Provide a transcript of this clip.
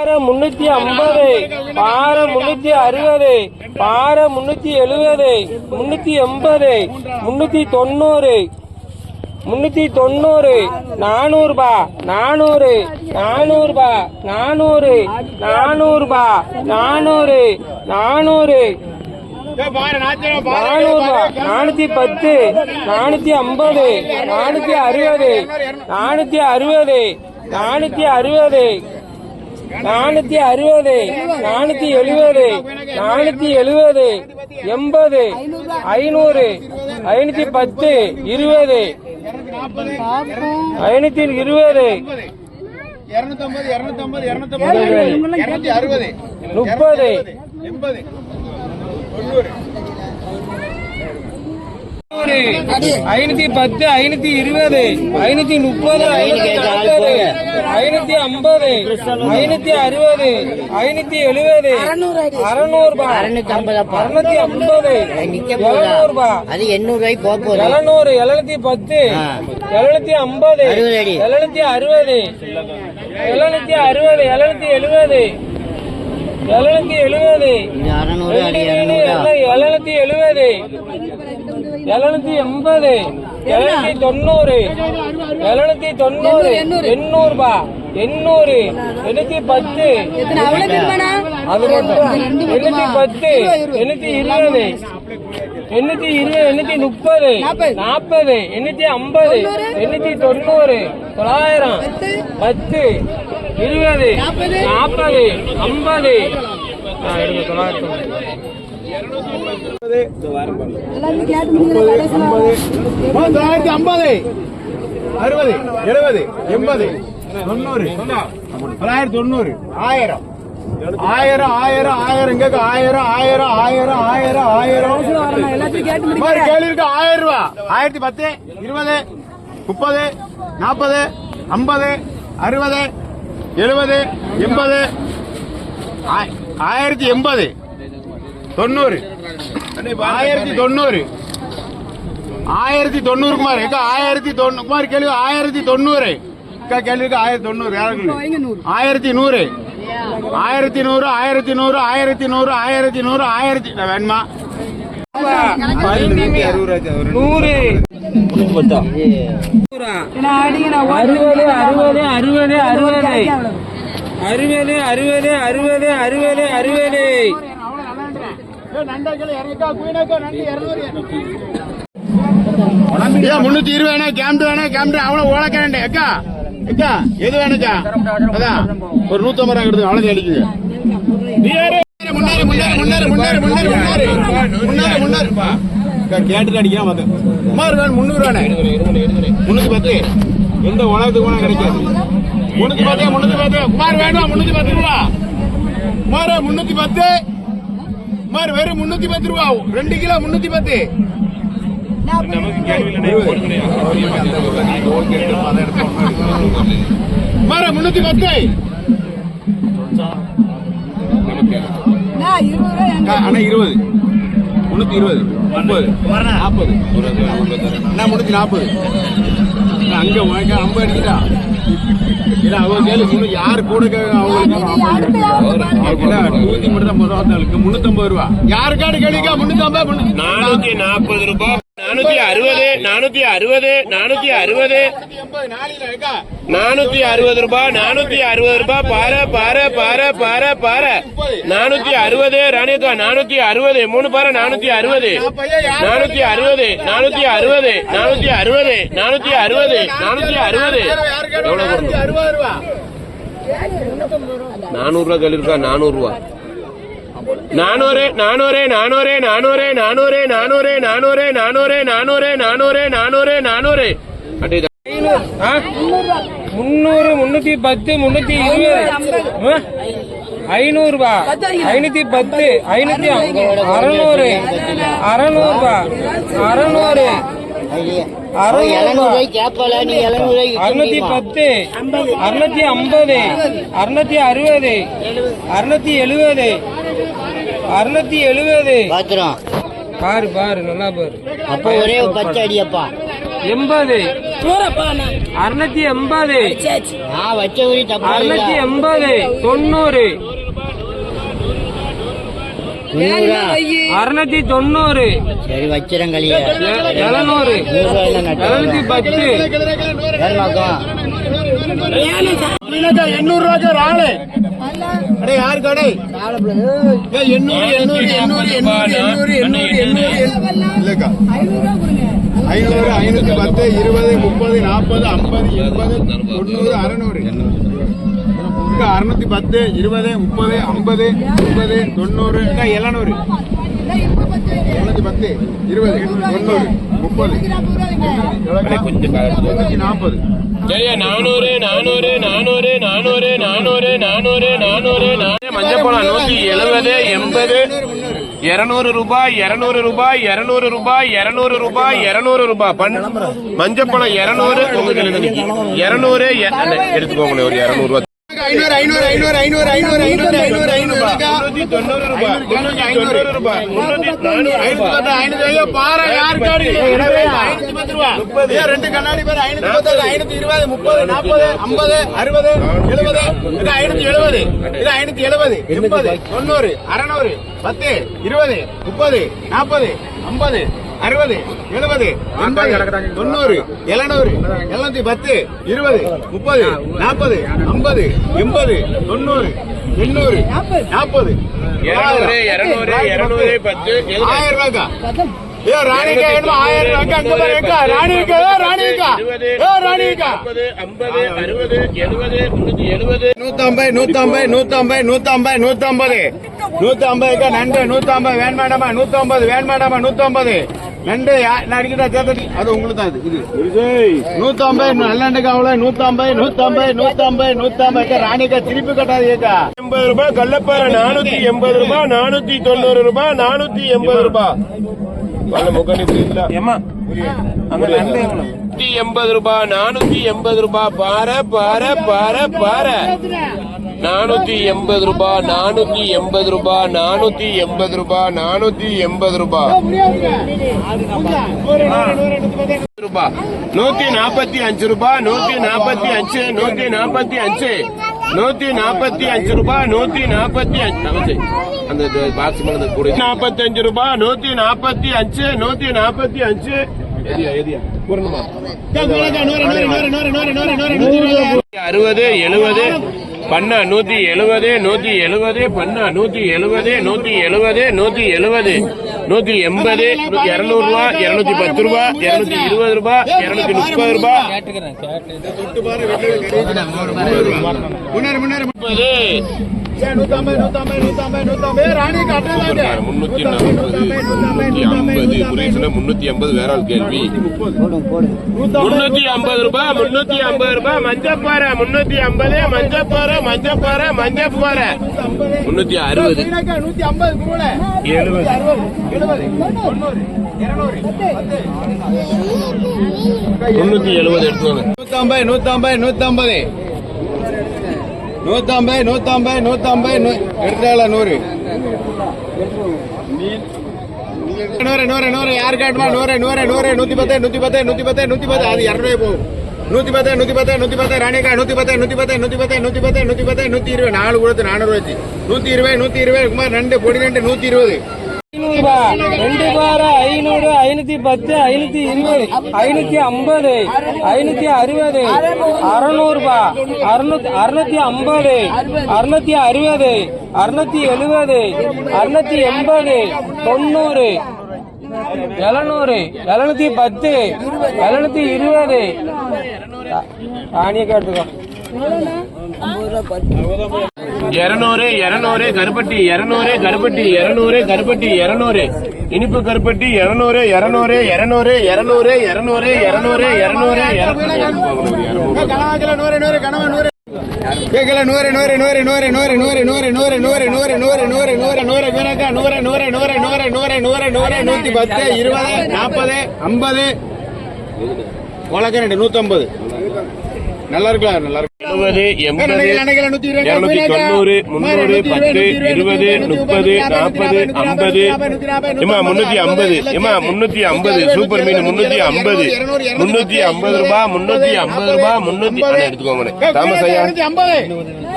பாறை முன்னூத்தி ஐம்பது பாறை முன்னூத்தி அறுபது பாறை முன்னூத்தி எழுபது முன்னூத்தி எண்பது முன்னூத்தி தொண்ணூறு முன்னூத்தி தொண்ணூறு நானூறுபா நானூறு நானூறுபா நானூறு நானூறுபா நானூறு நானூறு. நானூறுபா நானூத்தி பத்து நானூத்தி ஐம்பது நானூத்தி அறுபது நானூத்தி அறுபது நானூத்தி அறுபது. நானூத்தி அறுபது நானூத்தி எழுபது நானூத்தி எழுபது எண்பது ஐநூறு ஐநூத்தி பத்து இருபது ஐநூத்தி இருபது. முப்பது. ஐநூத்தி பத்து ஐநூத்தி இருபது ஐநூத்தி முப்பது ஐநூத்தி நாற்பது ஐநூத்தி ஐம்பது ஐநூத்தி அறுபது ஐநூத்தி எழுபது அறுநூறு ரூபாய். அறுநூத்தி ஐம்பது எழுநூறு ரூபாய். அது எண்ணூறு போக போகுது? எழுநூறு எழுநூத்தி பத்து. எழுநூத்தி ஐம்பது. எழுநூத்தி அறுபது எழுநூத்தி அறுபது எழுநூத்தி எழுபது எழுநூத்தி எழுபது எழுநூத்தி எழுபது. எழுநூத்தி எண்பது. எழுநூத்தி தொண்ணூறு. எழுநூத்தி தொண்ணூறு. எண்ணூறு ரூபா எண்ணூறு. எண்ணூத்தி பத்து. அது மட்டும். எண்ணூத்தி பத்து. எண்ணூத்தி இருபது. எண்ணூத்தி இருபது எண்ணூத்தி முப்பது. நாற்பது. எண்ணூத்தி ஐம்பது. எண்ணூத்தி தொண்ணூறு. தொள்ளாயிரம். பத்து. இருபது. நாற்பது. ஐம்பது. தொள்ளாயிரத்தி தொள்ளாயிரத்தி ஐம்பது அறுபது எழுபது எண்பது தொண்ணூறு தொள்ளாயிரத்தி தொண்ணூறு ஆயிரம் ஆயிரம் ஆயிரம் ஆயிரம் இங்க ஆயிரம் ஆயிரம் ஆயிரம் ஆயிரம் ஆயிரம் மாதிரி கேள்வி இருக்கு ஆயிரம் ரூபா ஆயிரத்தி பத்து இருபது முப்பது நாற்பது ஐம்பது அறுபது எழுபது எண்பது ஆய்- ஆயிரத்தி எண்பது தொண்ணூறு. ஆயிரத்தி தொண்ணூறு. ஆயிரத்தி தொண்ணூறு குமார். எங்க ஆயிரத்தி தொண்ணூறு குமார் கேள்வி ஆயிரத்தி தொண்ணூறு. கேள்விக்கு ஆயிரத்தி தொண்ணூறு யாருக்கு ஆயிரத்தி நூறு. ஆயிரத்தி நூறு ஆயிரத்தி நூறு ஆயிரத்தி நூறு ஆயிரத்தி நூறு ஆயிரத்தி வேணுமா? நூறு. அறுபது அறுபது அறுபது அறுபது அறுபது. அறுபது அறுபது அறுபது அறுபது. முன்னூத்தி இருபது வேணா கேம்டு வேணா கேம்டு அவ்வளவு ஓலக்க வேண்டே அக்கா அக்கா எது வேணுக்கா அதான் ஒரு நூத்தம்பது ரூபா கொடுத்து அவ்வளவு அடிக்குது. முன்னாடி முன்னாடி முன்னாடி முன்னாடி முன்னாடி முன்னாடி. முன்னாடி முன்னாடி. கேட்டுட்டு அடிக்கிறா மத்த குமார் வேணும் முன்னூறு வேணே. முன்னூத்தி பத்து. எந்த உலகத்துக்கு போனா கிடைக்காது. முன்னூத்தி பத்து முன்னூத்தி பத்து. குமார் வேணும்? முன்னூத்தி பத்து ரூபா. குமார் முன்னூத்தி பத்து. குமார் வெறும் முன்னூத்தி பத்து ரூபா ரெண்டு கிலோ முன்னூத்தி பத்து. மாற முன்னூத்தி பத்து. ஆனா இருபது முன்னூத்தி இருபது. முப்பது. நாற்பது. நான் முன்னூத்தி நாற்பது. அங்க வாங்க அம்ப அவங்க கேள்வி சொல்லு. கூட அவங்களுக்கு நூத்தி மட்டும் தான் முதல் முன்னூத்தி ஐம்பது ரூபா யாருக்காடு கேளுக்கா முன்னூத்தி ஐம்பது நாற்பது ரூபாய் நானூத்தி அறுபது நானூத்தி அறுபது நானூத்தி அறுபது. நானூத்தி அறுபது ரூபாய் நானூத்தி அறுபது ரூபாய் பாரு பாரு பாரு பாரு பாரு. நானூத்தி அறுபது ராணியக்கா நானூத்தி அறுபது. மூணு பாரு நானூத்தி அறுபது. நானூத்தி அறுபது நானூத்தி அறுபது நானூத்தி அறுபது நானூத்தி அறுபது நானூத்தி அறுபது. எவ்வளவு போடணும்? ரூபா நானூறு ரூபா நானூறு ரூபா. நானூறு நானூறு நானூறு நானூறு நானூறு நானூறு நானூறு நானூறு நானூறு நானூறு நானூறு நானூறு? முந்நூறு முன்னூத்தி பத்து முன்னூத்தி இருபது? ஐநூறு ரூபா ஐநூத்தி பத்து ஐநூத்தி அறுநூறு அறுநூறு ரூபா அறுநூறு அறுநூத்தி பத்து அறுநூத்தி ஐம்பது அறுநூத்தி அறுபது அறுநூத்தி எழுபது அறுநூத்தி எழுபது. பாத்துரும் பாரு பாரு நல்லா பாரு. அப்ப ஒரே பச்சை அடியப்பா. எண்பது. அறுநூத்தி எண்பது. அறுநூத்தி எண்பது. தொண்ணூறு. அறுநூத்தி தொண்ணூறு. சரி வச்சிரம் கலிய எ- எழுநூறு. எழுநூத்தி பத்து. எண்ணூறு ஆளு. அடே யாரு கடை? எண்ணூறு எண்ணூறு எண்ணூறு எண்ணூறு எண்ணூறு எண்ணூறு எண்ணூறு. இல்லக்கா. ஐநூறு ஐநூத்தி பத்து இருபது முப்பது நாற்பது ஐம்பது எண்பது தொண்ணூறு அறுநூறு. அறுநூத்தி பத்து இருபது முப்பது ஐம்பது முப்பது தொண்ணூறு. எழுநூறு. எழுநூத்தி பத்து இருபது தொண்ணூறு நாற்பது. நானூறு நானூறு நானூறு நானூறு நானூறு நானூறு நானூறு மஞ்சப்பழம் நூத்தி எழுபது எண்பது. இருநூறு ரூபாய் இருநூறு ரூபாய் இருநூறு ரூபாய் இருநூறு ரூபாய் இருநூறு ரூபாய். பண் மஞ்சப்பழம் இருநூறு. உங்களுக்கு எழுதுனீங்க இருநூறு எடுத்துக்கோங்களேன் ஒரு இருநூறு ஐநூறு ஐநூறு ஐநூறு ஐநூறு ஐநூறு ஐநூறு ஐநூறு ஐநூறு தொண்ணூறு ரூபாய் தொண்ணூறு ரூபாய் முன்னூத்தி நானூறு ஐநூத்தி ஐநூத்தி பத்து ரூபா. ரெண்டு கண்ணாடி பேர் ஐநூத்தி பத்து, ஐநூத்தி இருபது, முப்பது, நாற்பது, ஐம்பது, அறுபது, எழுபது. இது ஐநூத்தி எழுபது. இது ஐநூத்தி எழுபது, எண்பது, தொண்ணூறு, அறநூறு பத்து, இருபது, முப்பது, நாற்பது, ஐம்பது, அறுபது, எழுபது, தொண்ணூறு, எழுநூறு, எழுநூத்தி பத்து, இருபது, முப்பது, நாற்பது, ஐம்பது, எண்பது, தொண்ணூறு, எண்ணூறு, நாற்பது, இருநூறு இருநூறு இருநூறு பத்து எதுக்கு? ஆயிரம் ரூபாய்க்கா ஏ ராணிக்கா வேணுமா ஆயிரம் ரூபாய்க்கு அங்க பாரு அக்கா ராணிக்கா ஏ ராணிக்கா? இருபது, ஏ ராணிக்கா? முப்பது, ஐம்பது அறுபது எழுபது முன்னூத்தி எழுபது. நூத்தம்பது நூத்தம்பது நூத்தம்பது நூத்தம்பது நூத்தம்பது. நூத்தம்பதுக்கா நண்டு? நூத்தம்பது வேண்மாடாமா நூத்தம்பது வேண்மாடாமா நூத்தம்பது. நண்டு நடிக்கிட்டா தேர்தல் அது உங்களுக்கு தான் இது. நூத்தம்பது நல்லண்டு திருப்பி கட்டாது எண்பது ரூபாய் கள்ளப்பாறை நானூத்தி எண்பது ரூபாய் நானூத்தி தொண்ணூறு ரூபாய் நானூத்தி எண்பது ரூபாய். எண்பது ரூபாய் நானூத்தி எண்பது ரூபாய். பாரு பாரு பாரு பாரு நானூத்தி எண்பது ரூபாய் நானூத்தி எண்பது ரூபாய் நானூத்தி எண்பது ரூபாய் நானூத்தி எண்பது ரூபாய் ரூபாய் நூத்தி நாற்பத்தி அஞ்சு ரூபாய் நூத்தி நாற்பத்தி அஞ்சு நூத்தி நாற்பத்தி அஞ்சு நூத்தி நாற்பத்தி அஞ்சு ரூபாய் நூத்தி நாற்பத்தி அஞ்சு அந்த பாக்ஸ் மேல கூட நாற்பத்தி அஞ்சு ரூபாய் நூத்தி நாற்பத்தி அஞ்சு நூத்தி நாற்பத்தி அஞ்சு அறுபது எழுபது பண்ணா நூத்தி எழுபது நூத்தி எழுபது பண்ணா நூத்தி எழுபது நூத்தி எழுபது நூத்தி எழுபது நூத்தி எண்பது இருநூறு ரூபா இருநூத்தி பத்து ரூபா இருநூத்தி இருபது ரூபா இருநூத்தி முப்பது ரூபா. முப்பது முன்னூத்தி ஐம்பது வேற ஆள் கேள்வி. முன்னூத்தி ஐம்பது ரூபாய் முன்னூத்தி ஐம்பது ரூபாய் மஞ்சப்பாறை முன்னூத்தி ஐம்பது மஞ்சப்பாறை மஞ்சப்பாறை மஞ்சப்பாறை. முன்னூத்தி அறுபது. எழுபது முன்னூத்தி எழுபது நூத்தம்பது நூத்தம்பது நூத்தம்பது. நூத்தம்பது நூத்தம்பது நூத்தம்பது எடுத்துட்டாங்களா நூறு? நூறு நூறு நூறு. யாரு காட்டுமா? நூறு நூறு நூறு. நூத்தி பத்து நூத்தி பத்து நூத்தி பத்து நூத்தி பத்து அது இரநூறு போகும். நூத்தி பத்து நூத்தி பத்து நூத்தி பத்து ராணிக்கா நூத்தி பத்து நூத்தி பத்து நூத்தி பத்து நூத்தி பத்து நூத்தி பத்து நூத்தி இருபது நாலு கொடுத்து நானூறு வச்சு. நூத்தி இருபது நூத்தி இருபது குமார் ரெண்டு பொடி ரெண்டு நூத்தி இருபது ஐநூறு ரெண்டு பாரு ஐநூறு ஐநூத்தி பத்து ஐநூத்தி இருபது ஐநூத்தி ஐம்பது ஐநூத்தி அறுபது அறுநூறு ரூபாய் அறுநூத்தி அறுநூத்தி ஐம்பது அறுநூத்தி அறுபது அறுநூத்தி எழுபது அறுநூத்தி எண்பது தொண்ணூறு எழுநூறு எழுநூத்தி பத்து எழுநூத்தி இருபது ராணியை கேட்டுக்கோ. இருநூறு இரநூறு கருப்பட்டி இரநூறு கருப்பட்டி இரநூறு கருப்பட்டி இரநூறு இனிப்பு கருப்பட்டி இருநூறு இருநூறு இருநூறு இருநூறு இருநூறு இருநூறு இருநூறு நூறு நூறு நூறு கேக்கல நூறு நூறு நூறு நூறு நூறு நூறு நூறு நூறு நூறு நூறு நூறு நூறு நூறு நூறு கணக்கா நூறு நூறு நூறு நூறு நூறு நூறு நூறு நூத்தி பத்து இருபது நாற்பது ஐம்பது உலக ரெண்டு நூத்தம்பது நல்லா இருக்கலாம் நல்லா இருக்கு எழுபது எண்பது இருநூத்தி தொண்ணூறு முன்னூறு பத்து இருபது முப்பது நாற்பது ஐம்பது. ஏமா முன்னூத்தி ஐம்பது ஏமா முன்னூத்தி ஐம்பது சூப்பர் மீன் முன்னூத்தி ஐம்பது முன்னூத்தி ஐம்பது ரூபாய் முன்னூத்தி ஐம்பது ரூபாய் முன்னூத்தி எடுத்துக்கோங்க தாமஸ் ஐயா.